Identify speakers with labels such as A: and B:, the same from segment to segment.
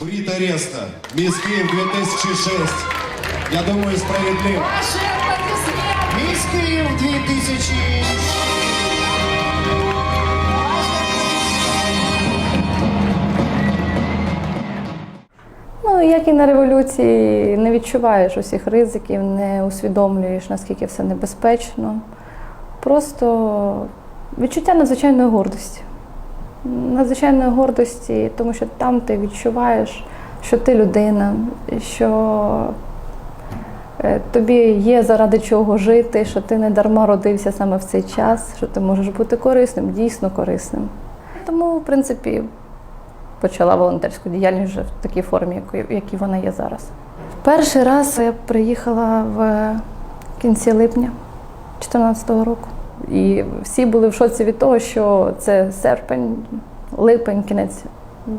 A: Брит Ареста, Мисс Киев 2006. Я думаю, справедливо.
B: Ваши аплодисменты!
C: Мисс Киев 2000.
D: Ну, як і на революції, не відчуваєш усіх ризиків, не усвідомлюєш, наскільки все небезпечно. Просто відчуття надзвичайної гордості. Надзвичайної гордості, тому що там ти відчуваєш, що ти людина, що е, тобі є заради чого жити, що ти не дарма родився саме в цей час, що ти можеш бути корисним, дійсно корисним. Тому, в принципі, почала волонтерську діяльність вже в такій формі, якій вона є зараз. Перший раз я приїхала в кінці липня 2014 року. І всі були в шоці від того, що це серпень, липень, кінець,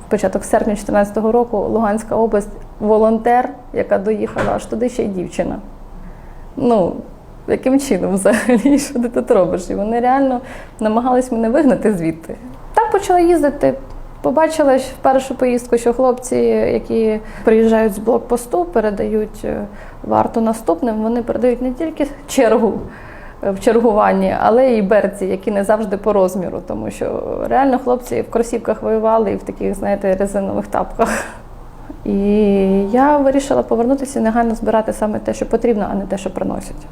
D: початок серпня 2014 року, Луганська область, волонтер, яка доїхала аж туди ще й дівчина. Ну, яким чином взагалі, що ти тут робиш? І вони реально намагались мене вигнати звідти. Так почала їздити. Побачила в першу поїздку, що хлопці, які приїжджають з блокпосту, передають е, варту наступним, вони передають не тільки чергу в чергуванні, але й берці, які не завжди по розміру, тому що реально хлопці в кросівках воювали і в таких, знаєте, резинових тапках. І я вирішила повернутися і негайно збирати саме те, що потрібно, а не те, що приносять.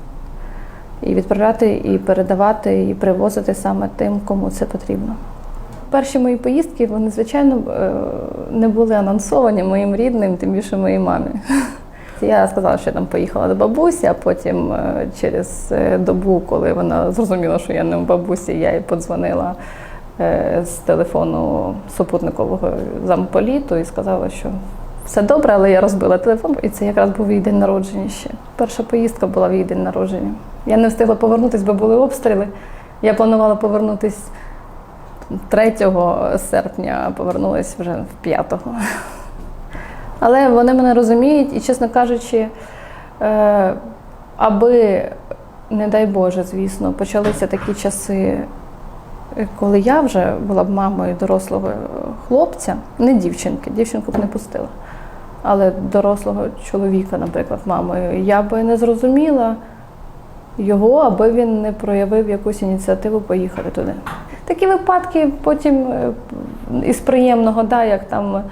D: І відправляти, і передавати, і привозити саме тим, кому це потрібно. Перші мої поїздки, вони, звичайно, е, не були анонсовані моїм рідним, тим більше моїй мамі. Я сказала, що я там поїхала до бабусі, а потім е, через е, добу, коли вона зрозуміла, що я не в бабусі, я їй подзвонила е, з телефону супутникового замполіту і сказала, що все добре, але я розбила телефон, і це якраз був її день народження ще. Перша поїздка була в її день народження. Я не встигла повернутися, бо були обстріли. Я планувала повернутися 3 серпня, а повернулася вже в 5-го. Але вони мене розуміють, і, чесно кажучи, е, аби, не дай Боже, звісно, почалися такі часи, коли я вже була б мамою дорослого хлопця, не дівчинки, дівчинку б не пустила, але дорослого чоловіка, наприклад, мамою, я би не зрозуміла його, аби він не проявив якусь ініціативу поїхати туди. Такі випадки потім е, із приємного, да, як там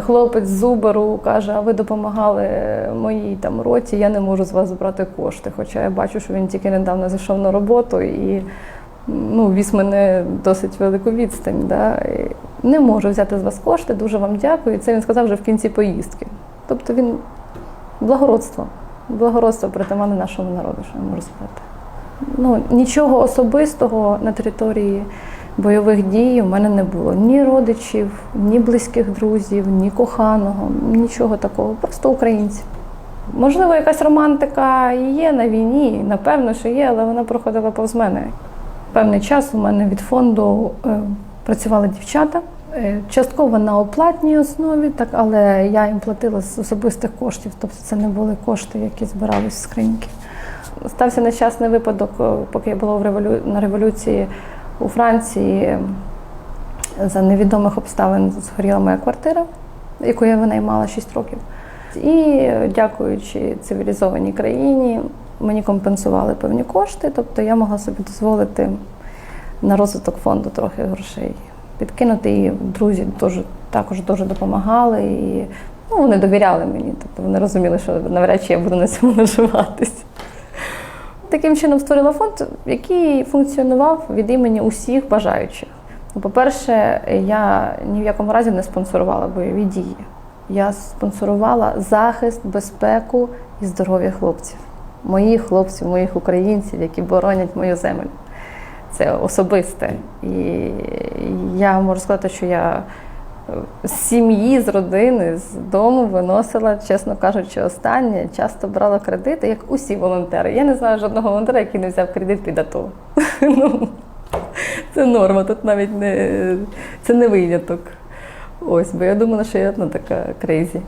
D: хлопець з Уберу каже, а ви допомагали е, моїй там роті, я не можу з вас збрати кошти. Хоча я бачу, що він тільки недавно зайшов на роботу і ну, віз мене досить велику відстань. Да. Не можу взяти з вас кошти, дуже вам дякую. І це він сказав вже в кінці поїздки. Тобто він благородство, благородство притаманне нашому народу, що я можу сказати. Ну, нічого особистого на території бойових дій у мене не було. Ні родичів, ні близьких друзів, ні коханого, нічого такого. Просто українці. Можливо, якась романтика є на війні, напевно, що є, але вона проходила повз мене. Певний час у мене від фонду е, працювали дівчата. Е, Частково на оплатній основі, так, але я їм платила з особистих коштів, тобто це не були кошти, які збирались в скриньки. Стався нещасний випадок, е, поки я була в револю... на революції у Франції. За невідомих обставин згоріла моя квартира, яку я винаймала 6 років. І дякуючи цивілізованій країні, мені компенсували певні кошти, тобто я могла собі дозволити на розвиток фонду трохи грошей підкинути. І друзі дуже, також дуже допомагали. І ну, вони довіряли мені, тобто вони розуміли, що навряд чи я буду на цьому наживатись. Таким чином створила фонд, який функціонував від імені усіх бажаючих. Ну, По-перше, я ні в якому разі не спонсорувала бойові дії. Я спонсорувала захист, безпеку і здоров'я хлопців, моїх хлопців, моїх українців, які боронять мою землю. Це особисте. І я можу сказати, що я з сім'ї, з родини, з дому виносила, чесно кажучи, останнє. Часто брала кредити, як усі волонтери. Я не знаю жодного волонтера, який не взяв кредит під АТО. Ну, це норма, тут навіть не це не виняток. Ось, бо я думала, що я одна така крейзі.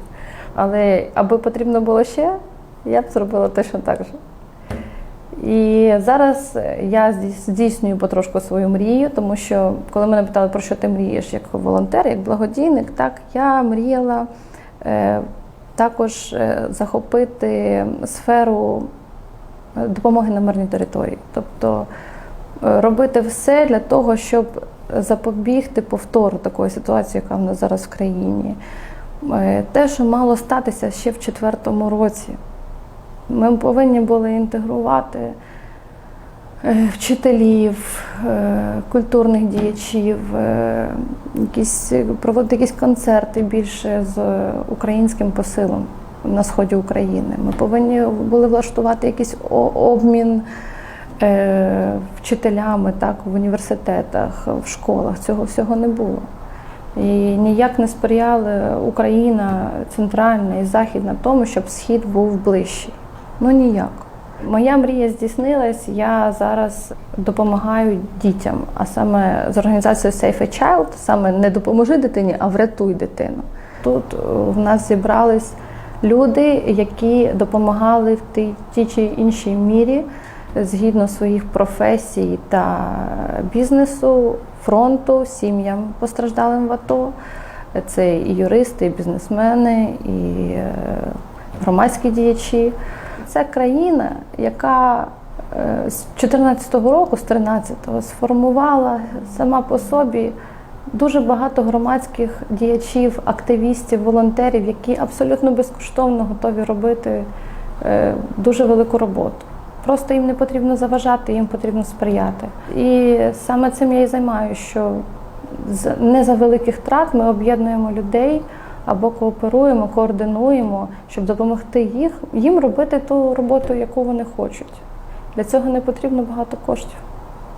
D: Але аби потрібно було ще, я б зробила точно так же. І зараз я здійснюю потрошку свою мрію, тому що коли мене питали, про що ти мрієш як волонтер, як благодійник, так я мріяла е, також е, захопити сферу е, допомоги на мирній території. Тобто е, робити все для того, щоб запобігти повтору такої ситуації, яка в нас зараз в країні. Те, що мало статися ще в четвертому році. Ми повинні були інтегрувати е, вчителів, е, культурних діячів, е, якісь, проводити якісь концерти більше з українським посилом на сході України. Ми повинні були влаштувати якийсь обмін вчителями так, в університетах, в школах. Цього всього не було. І ніяк не сприяли Україна центральна і західна тому, щоб схід був ближчий. Ну ніяк. Моя мрія здійснилась. Я зараз допомагаю дітям, а саме з організацією Safe a Child, саме не допоможи дитині, а врятуй дитину. Тут е, в нас зібрались люди, які допомагали в тій, тій чи іншій мірі згідно своїх професій та бізнесу, фронту, сім'ям постраждалим в АТО. Це і юристи, і бізнесмени, і е, громадські діячі. Це країна, яка е, з 2014 року, з 13-го, сформувала сама по собі дуже багато громадських діячів, активістів, волонтерів, які абсолютно безкоштовно готові робити е, дуже велику роботу. Просто їм не потрібно заважати, їм потрібно сприяти. І саме цим я і займаюся, що не за великих трат ми об'єднуємо людей або кооперуємо, координуємо, щоб допомогти їх, їм робити ту роботу, яку вони хочуть. Для цього не потрібно багато коштів.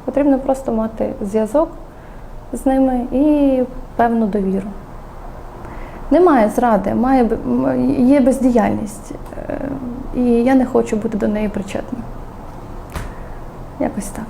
D: Потрібно просто мати зв'язок з ними і певну довіру. Немає зради, має, є бездіяльність. Е, І я не хочу бути до неї причетною. Якось так.